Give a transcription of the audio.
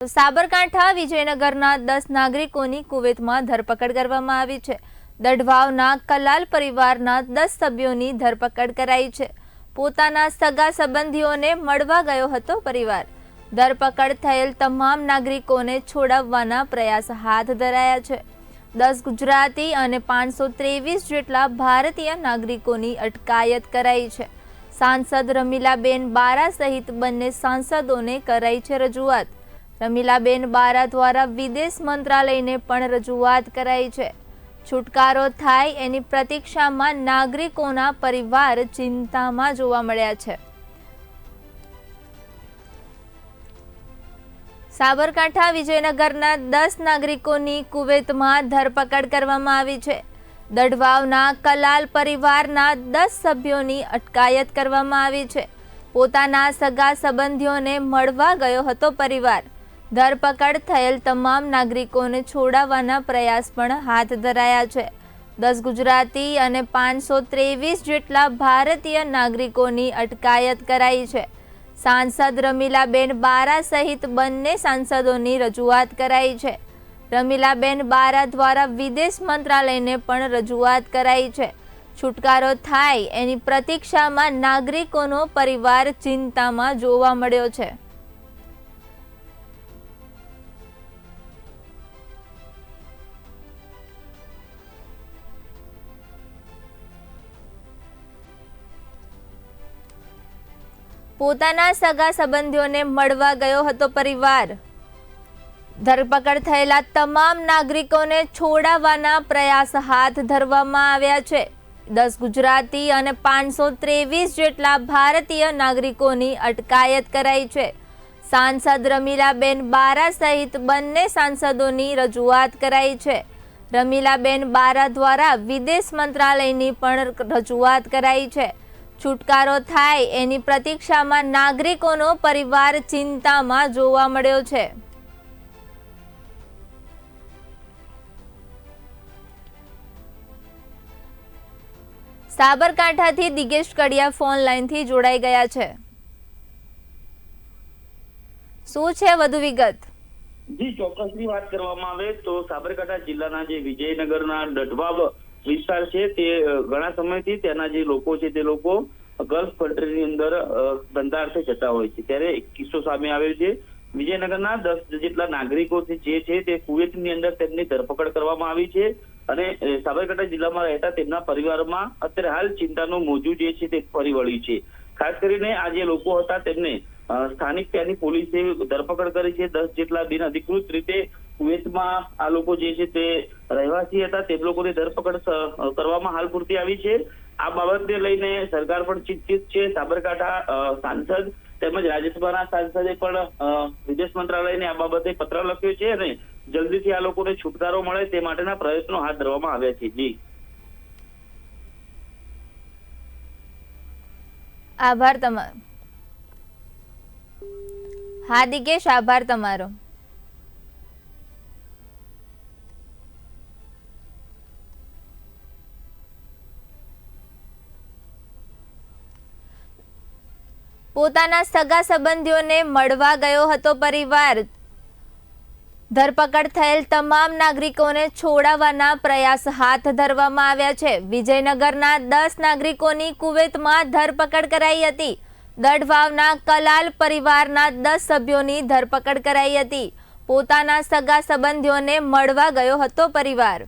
સાબરકાંઠા, વિજયનગરના દસ નાગરિકોની કુવેતમાં ધરપકડ કરવામાં આવી છે. દઢવાવના કલાલ પરિવારના દસ સભ્યોની ધરપકડ કરાઈ છે. પોતાના સગા સંબંધીઓને મળવા ગયો હતો પરિવાર. ધરપકડ થયેલ તમામ નાગરિકોને છોડાવવાના પ્રયાસ હાથ ધરાયા છે. દસ ગુજરાતી અને પાંચસો ત્રેવીસ જેટલા ભારતીય નાગરિકોની અટકાયત કરાઈ છે. સાંસદ રમીલાબેન બારા સહિત બંને સાંસદોને કરાઈ છે રજૂઆત. રમીલાબેન બારા દ્વારા વિદેશ મંત્રાલયને પણ રજૂઆત કરાઈ છે. છુટકારો થાય એની પ્રતીક્ષામાં નાગરિકોના પરિવાર ચિંતામાં જોવા મળ્યા છે. સાબરકાંઠા વિજયનગરના દસ નાગરિકોની કુવેતમાં ધરપકડ કરવામાં આવી છે. દઢવાવના કલાલ પરિવારના દસ સભ્યોની અટકાયત કરવામાં આવી છે. પોતાના સગા સંબંધીઓને મળવા ગયો હતો પરિવાર. ધરપકડ થયેલ તમામ નાગરિકોને છોડાવવાના પ્રયાસ પણ હાથ ધરાયા છે. દસ ગુજરાતી અને પાંચસો ત્રેવીસ જેટલા ભારતીય નાગરિકોની અટકાયત કરાઈ છે. સાંસદ રમીલાબેન બારા સહિત બંને સાંસદોની રજૂઆત કરાઈ છે. રમીલાબેન બારા દ્વારા વિદેશ મંત્રાલયને પણ રજૂઆત કરાઈ છે. છુટકારો થાય એની પ્રતીક્ષામાં નાગરિકોનો પરિવાર ચિંતામાં જોવા મળ્યો છે. પોતાના સગા સંબંધીઓને મળવા ગયો હતો પરિવાર. ધરપકડ થયેલા તમામ નાગરિકોને છોડાવવાના પ્રયાસ હાથ ધરવામાં આવ્યા છે. દસ ગુજરાતી અને પાંચસો ત્રેવીસ જેટલા ભારતીય નાગરિકોની અટકાયત કરાઈ છે. સાંસદ રમીલાબેન બારા સહિત બંને સાંસદોની રજૂઆત કરાઈ છે. રમીલાબેન બારા દ્વારા વિદેશ મંત્રાલયની પણ રજૂઆત કરાઈ છે. છુટકારો થાય એની પ્રતીક્ષામાં નાગરિકોનો પરિવાર ચિંતામાં જોવા મળ્યો છે. સાબરકાંઠાથી દિગેશ કડિયા ફોન લાઈનથી જોડાઈ ગયા છે. શું છે વધુ વિગત? જી, ચોક્કસની વાત કરવામાં આવે તો સાબરકાંઠા જિલ્લાના જે વિજયનગરના ડઢવાબ વિસ્તાર છે તે ઘણા સમયથી તેના જે લોકો છે તે લોકો ગલ્ફ કન્ટ્રીની અંદર ધંધાર્થે જતા હોય છે. ત્યારે એક કિસ્સો સામે આવ્યો છે. વિજયનગરના દસ જેટલા નાગરિકો જે છે તે કુવેતની અંદર તેમની ધરપકડ કરવામાં આવી છે અને સાબરકાંઠા જિલ્લામાં રહેતા તેમના પરિવારમાં અત્યારે હાલ ચિંતાનું મોજું જે છે તે ફરી વળ્યું છે. ખાસ કરીને આ જે લોકો હતા તેમને સ્થાનિક ત્યાંની પોલીસે ધરપકડ કરી છે. દસ જેટલા બિન અધિકૃત રીતે કુવેતમાં આ લોકો જે છે તે રહેવાસી હતા, તે લોકોની ધરપકડ કરવામાં હાલ પૂરતી આવી છે. આ બાબતને લઈને સરકાર પણ ચિંતિત છે. સાબરકાંઠા સાંસદ તેમજ રાજ્યસભાના સાંસદે પણ વિદેશ મંત્રાલયને આ બાબતે પત્ર લખ્યો છે અને જલ્દીથી આ લોકોને છુટકારો મળે તે માટેના પ્રયત્નો હાથ ધરવામાં આવ્યા છે. જી. આભાર તમારો હા દિગેશ આભાર તમારો. પોતાના સગા સંબંધીઓને મળવા ગયો હતો પરિવાર. ધરપકડ થયેલ તમામ નાગરિકોને છોડાવવાના પ્રયાસ હાથ ધરવામાં આવ્યા છે. વિજયનગરના દસ નાગરિકોની કુવેતમાં ધરપકડ કરાઈ હતી. દઢવાવના કલાલ પરિવારના દસ સભ્યોની ધરપકડ કરાઈ હતી. પોતાના સગા સંબંધીઓને મળવા ગયો હતો પરિવાર.